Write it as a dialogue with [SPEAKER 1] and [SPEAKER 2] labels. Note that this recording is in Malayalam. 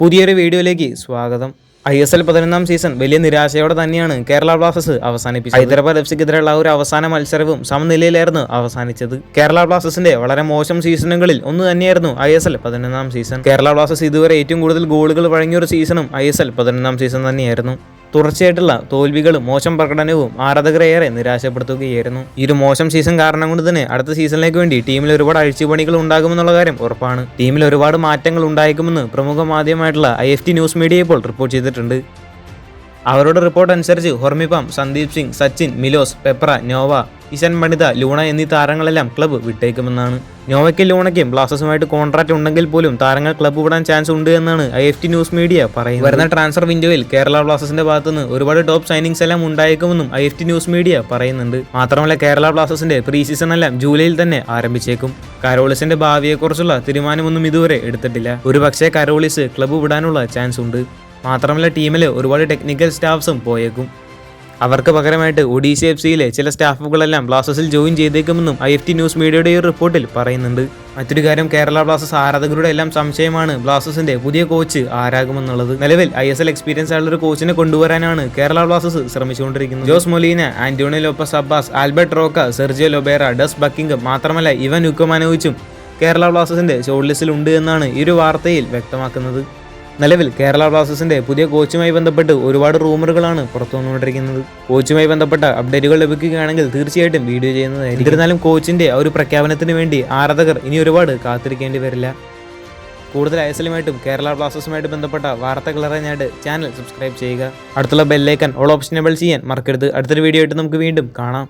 [SPEAKER 1] പുതിയൊരു വീഡിയോയിലേക്ക് സ്വാഗതം. ഐ എസ് എൽ പതിനൊന്നാം സീസൺ വലിയ നിരാശയോടെ തന്നെയാണ് കേരള ബ്ലാസ്റ്റേഴ്സ് അവസാനിപ്പിച്ചത്. ഹൈദരാബാദ് എഫ് സിക്കെതിരെയുള്ള ഒരു അവസാന മത്സരവും സമനിലയിലായിരുന്നു അവസാനിച്ചത്. കേരള ബ്ലാസ്റ്റേഴ്സിന്റെ വളരെ മോശം സീസണുകളിൽ ഒന്ന് തന്നെയായിരുന്നു ഐ എസ് എൽ പതിനൊന്നാം സീസൺ കേരള ബ്ലാസ്റ്റേഴ്സ് ഇതുവരെ ഏറ്റവും കൂടുതൽ ഗോളുകൾ വഴങ്ങിയ ഒരു സീസണും ഐ എസ് എൽ പതിനൊന്നാം സീസൺ തന്നെയായിരുന്നു. തുടർച്ചയായിട്ടുള്ള തോൽവികളും മോശം പ്രകടനവും ആരാധകരെ ഏറെ നിരാശപ്പെടുത്തുകയായിരുന്നു. ഈ ഒരു മോശം സീസൺ കാരണം കൊണ്ട് തന്നെ അടുത്ത സീസണിലേക്ക് വേണ്ടി ടീമിൽ ഒരുപാട് അഴിച്ചുപണികൾ ഉണ്ടാകുമെന്നുള്ള കാര്യം ഉറപ്പാണ്. ടീമിൽ ഒരുപാട് മാറ്റങ്ങൾ ഉണ്ടായേക്കുമെന്ന് പ്രമുഖ മാധ്യമമായിട്ടുള്ള I F T news media ഇപ്പോൾ റിപ്പോർട്ട് ചെയ്തിട്ടുണ്ട്. അവരുടെ റിപ്പോർട്ട് അനുസരിച്ച് Hormipam Sandeep Singh Sachin Milos Pepra Noah Ishan മണിത Luna എന്നീ താരങ്ങളെല്ലാം ക്ലബ്ബ് വിട്ടേക്കുമെന്നാണ്. നോവയ്ക്കും ലൂണയ്ക്കും ബ്ലാസ്റ്റേഴ്സുമായിട്ട് കോൺട്രാക്ട് ഉണ്ടെങ്കിൽ പോലും താരങ്ങൾ ക്ലബ്ബ് വിടാൻ ചാൻസ് ഉണ്ട് എന്നാണ് I F T news media പറയുന്നത്. വരുന്ന ട്രാൻസ്ഫർ വിൻഡോയിൽ കേരള ബ്ലാസ്റ്റേഴ്സിന്റെ ഭാഗത്തുനിന്ന് ഒരുപാട് ടോപ്പ് സൈനിങ്സ് എല്ലാം ഉണ്ടായേക്കുമെന്നും I F T news media പറയുന്നുണ്ട്. മാത്രമല്ല കേരള ബ്ലാസ്റ്റേഴ്സിന്റെ പ്രീ സീസൺ എല്ലാം ജൂലൈയിൽ തന്നെ ആരംഭിച്ചേക്കും. കരോളിസിന്റെ ഭാവിയെക്കുറിച്ചുള്ള തീരുമാനമൊന്നും ഇതുവരെ എടുത്തിട്ടില്ല. ഒരു പക്ഷേ കരോളിസ് ക്ലബ്ബ് വിടാനുള്ള ചാൻസ് ഉണ്ട്. മാത്രമല്ല ടീമിൽ ഒരുപാട് ടെക്നിക്കൽ സ്റ്റാഫ്സും പോയേക്കും. അവർക്ക് പകരമായിട്ട് ഒഡീഷ എഫ് സിയിലെ ചില സ്റ്റാഫുകളെല്ലാം ബ്ലാസ്റ്റേഴ്സിൽ ജോയിൻ ചെയ്തേക്കുമെന്നും ഐ എഫ് ടി ന്യൂസ് മീഡിയയുടെ ഈ റിപ്പോർട്ടിൽ പറയുന്നുണ്ട്. മറ്റൊരു കാര്യം കേരള ബ്ലാസ്റ്റേഴ്സ് ആരാധകരുടെ എല്ലാം സംശയമാണ് ബ്ലാസ്റ്റേഴ്സിന്റെ പുതിയ കോച്ച് ആരാകുമെന്നുള്ളത്. നിലവിൽ ഐ എസ് എൽ എക്സ്പീരിയൻസ് ആയുള്ള ഒരു കോച്ചിനെ കൊണ്ടുവരാനാണ് കേരള ബ്ലാസ്റ്റേഴ്സ് ശ്രമിച്ചുകൊണ്ടിരിക്കുന്നത്. Jose Molina Antonio Lopez Habas Albert Roca Sergio Lobera Des Buckingham മാത്രമല്ല ഇവൻ ഉക്കമാനോവിച്ചും കേരള ബ്ലാസ്റ്റേഴ്സിന്റെ ഷോർട്ട് ലിസ്റ്റിൽ ഉണ്ട് എന്നാണ് ഈ ഒരു വാർത്തയിൽ വ്യക്തമാക്കുന്നത്. നിലവിൽ കേരള ബ്ലാസ്റ്റേഴ്സിന്റെ പുതിയ കോച്ചുമായി ബന്ധപ്പെട്ട് ഒരുപാട് റൂമറുകളാണ് പുറത്തു വന്നുകൊണ്ടിരിക്കുന്നത്. കോച്ചുമായി ബന്ധപ്പെട്ട അപ്ഡേറ്റുകൾ ലഭിക്കുകയാണെങ്കിൽ തീർച്ചയായിട്ടും വീഡിയോ ചെയ്യുന്നതായിരിക്കും. എന്നിരുന്നാലും കോച്ചിന്റെ ആ ഒരു പ്രഖ്യാപനത്തിന് വേണ്ടി ആരാധകർ ഇനി ഒരുപാട് കാത്തിരിക്കേണ്ടി വരില്ല. കൂടുതൽ ഐസലുമായിട്ടും കേരള ബ്ലാസ്റ്റേഴ്സുമായിട്ട് ബന്ധപ്പെട്ട വാർത്തകൾ അറിയാനായിട്ട് ചാനൽ സബ്സ്ക്രൈബ് ചെയ്യുക. അടുത്തുള്ള ബെല്ലൈക്കൻ ഓൾ ഓപ്ഷൻ എബിൾ ചെയ്യാൻ മറക്കരുത്. അടുത്തൊരു വീഡിയോ ആയിട്ട് നമുക്ക് വീണ്ടും കാണാം.